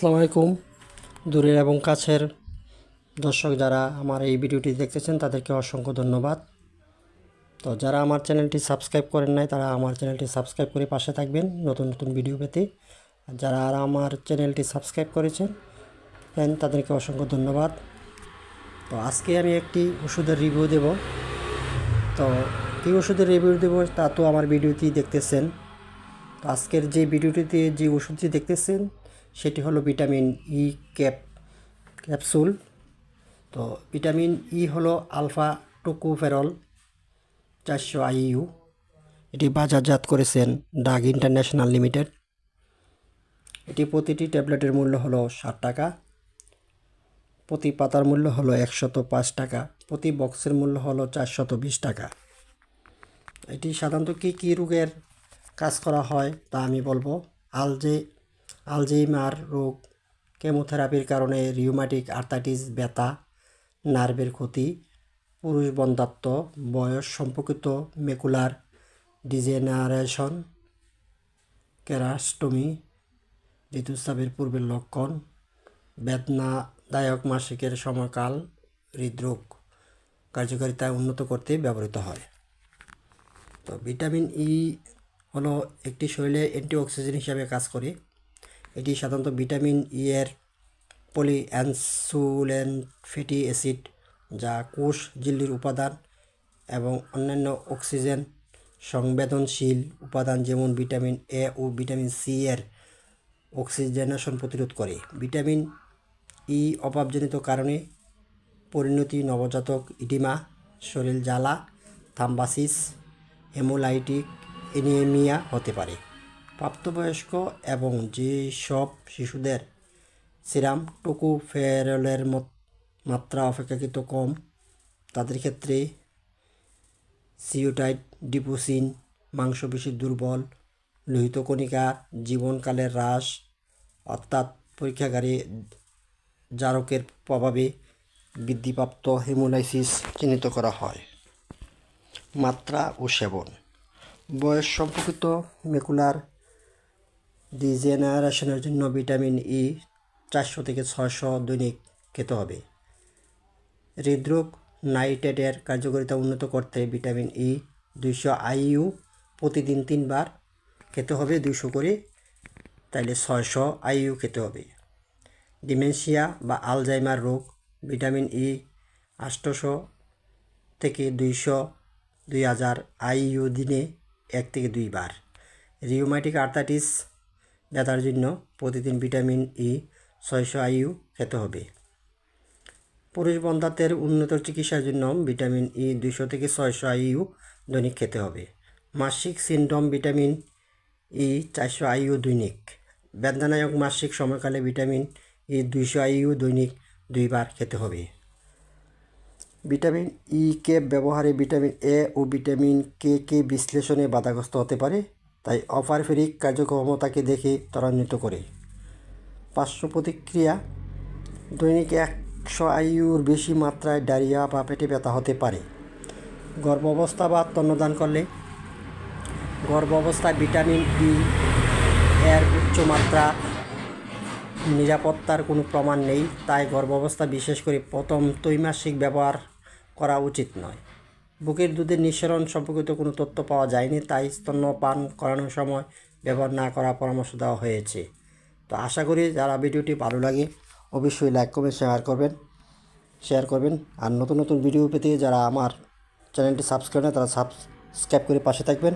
আসসালামু আলাইকুম। দূরের এবং কাছের দর্শক যারা আমার এই ভিডিওটি দেখতেছেন, তাদেরকে অসংখ্য ধন্যবাদ। তো যারা আমার চ্যানেলটি সাবস্ক্রাইব করেন নাই, তারা আমার চ্যানেলটি সাবস্ক্রাইব করে পাশে থাকবেন নতুন নতুন ভিডিও পেতে। আর যারা আর আমার চ্যানেলটি সাবস্ক্রাইব করেছেন, দেন তাদেরকে অসংখ্য ধন্যবাদ। তো আজকে আমি একটি ওষুধের রিভিউ দেব। তো কী ওষুধের রিভিউ দেবো, তা তো আমার ভিডিওটি দেখতেছেন। তো আজকের যে ভিডিওটিতে যে ওষুধটি দেখতেছেন সেটি হলো ভিটামিন ই ক্যাপ, ক্যাপসুল। তো ভিটামিন ই হলো আলফা টোকোফেরল চারশো আইইউ এটি বাজারজাত করেছেন ডাগ ইন্টারন্যাশনাল লিমিটেড। এটি প্রতিটি ট্যাবলেটের মূল্য হলো ষাট টাকা। প্রতি পাতার মূল্য হলো একশত পাঁচ টাকা। প্রতি বক্সের মূল্য হলো চারশত বিশ টাকা। এটি সাধারণত কী কী রোগের কাজ করা হয় তা আমি বলব। আলজে আলজেইমার রোগ, কেমোথেরাপির কারণে রিউমাটিক আর্থাইটিস ব্যথা, নার্ভের ক্ষতি, পুরুষ বন্ধাত্ব বয়স সম্পর্কিত মেকুলার ডিজেনারেশন ক্যারাস্টমি ঋতুস্রাবের পূর্বের লক্ষণ, বেদনাদায়ক মাসিকের সময়কাল, হৃদরোগ, কার্যকারিতা উন্নত করতে ব্যবহৃত হয়। তো ভিটামিন ই হলো একটি শরীরে অ্যান্টিঅক্সিডেন্ট হিসাবে কাজ করে। এটি সাধারণত ভিটামিন ই এর পলিঅ্যানসুলেন ফ্যাটি অ্যাসিড যা কোষ ঝিল্লির উপাদান এবং অন্যান্য অক্সিজেন সংবেদনশীল উপাদান যেমন ভিটামিন এ ও ভিটামিন সি এর অক্সিজেনেশন প্রতিরোধ করে। ভিটামিন ই অভাবজনিত কারণে পরিণতি নবজাতক ইডিমা, শরীর জ্বালা, থাম্বাসিস, হেমোলাইটিক এনিমিয়া হতে পারে। প্রাপ্তবয়স্ক এবং যেসব শিশুদের সিরাম, টোকোফেরলের মাত্রা অপেক্ষাকৃত কম, তাদের ক্ষেত্রে সিওটাইট ডিপোসিন, মাংসপেশি দুর্বল, লোহিত কণিকা, জীবনকালের হ্রাস, অর্থাৎ পরীক্ষাগারে জারকের প্রভাবে বৃদ্ধিপ্রাপ্ত হেমোলাইসিস চিহ্নিত করা হয়। মাত্রা ও সেবন। বয়স সম্পর্কিত মেকুলার ডিজেনারেশনের জন্য ভিটামিন ই চারশো থেকে ছশো দৈনিক খেতে হবে। হৃদরোগ নাইট্রেটের কার্যকারিতা উন্নত করতে ভিটামিন ই দুইশো আইইউ প্রতিদিন তিনবার খেতে হবে, দুইশো করে, তাইলে ছয়শো আইইউ খেতে হবে। ডিমেনশিয়া বা আলজাইমার রোগ, ভিটামিন ই আষ্টশো থেকে দুইশো দুই হাজার আইইউ দিনে এক থেকে দুইবার। রিউমাটিক আর্থাইটিস ব্যথার জন্য প্রতিদিন ভিটামিন ই ছয়শো আইইউ খেতে হবে। পুরুষ বন্ধাত্বের উন্নত চিকিৎসার জন্য ভিটামিন ই দুশো থেকে ছয়শো আইইউ দৈনিক খেতে হবে। মাসিক সিনড্রোম ভিটামিন ই চারশো আইইউ দৈনিক। বেদনানায়ক মাসিক সময়কালে ভিটামিন ই দুইশো আইইউ দৈনিক দুইবার খেতে হবে। ভিটামিন ই কে ব্যবহারে ভিটামিন এ ও ভিটামিন কে কে বিশ্লেষণে বাধাগ্রস্ত হতে পারে। তাই অপারফেরিক কার্যক্ষমতাকে দেখে ত্বরান্বিত করে। পার্শ্ব প্রতিক্রিয়া, দৈনিক একশো আইউর বেশি মাত্রায় ডায়রিয়া বা পেটে ব্যথা হতে পারে। গর্ভাবস্থা বা তন্নদান করলে গর্ভাবস্থায় ভিটামিন ই এর উচ্চমাত্রা নিরাপত্তার কোনো প্রমাণ নেই, তাই গর্ভাবস্থা বিশেষ করে প্রথম ত্রৈমাসিক ব্যবহার করা উচিত নয়। বুকের দুধের নিঃসরণ সম্পর্কিত কোনো তথ্য পাওয়া যায়নি, তাই স্তন্যপান করানোর সময় ব্যবহার না করার পরামর্শ দেওয়া হয়েছে। তো আশা করি যারা ভিডিওটি ভালো লাগে, অবশ্যই লাইক করবেন শেয়ার করবেন। শেয়ার করবেন। আর নতুন নতুন ভিডিও পেতে যারা আমার চ্যানেলটি সাবস্ক্রাইব না তারা সাবস্ক্রাইব করে পাশে থাকবেন।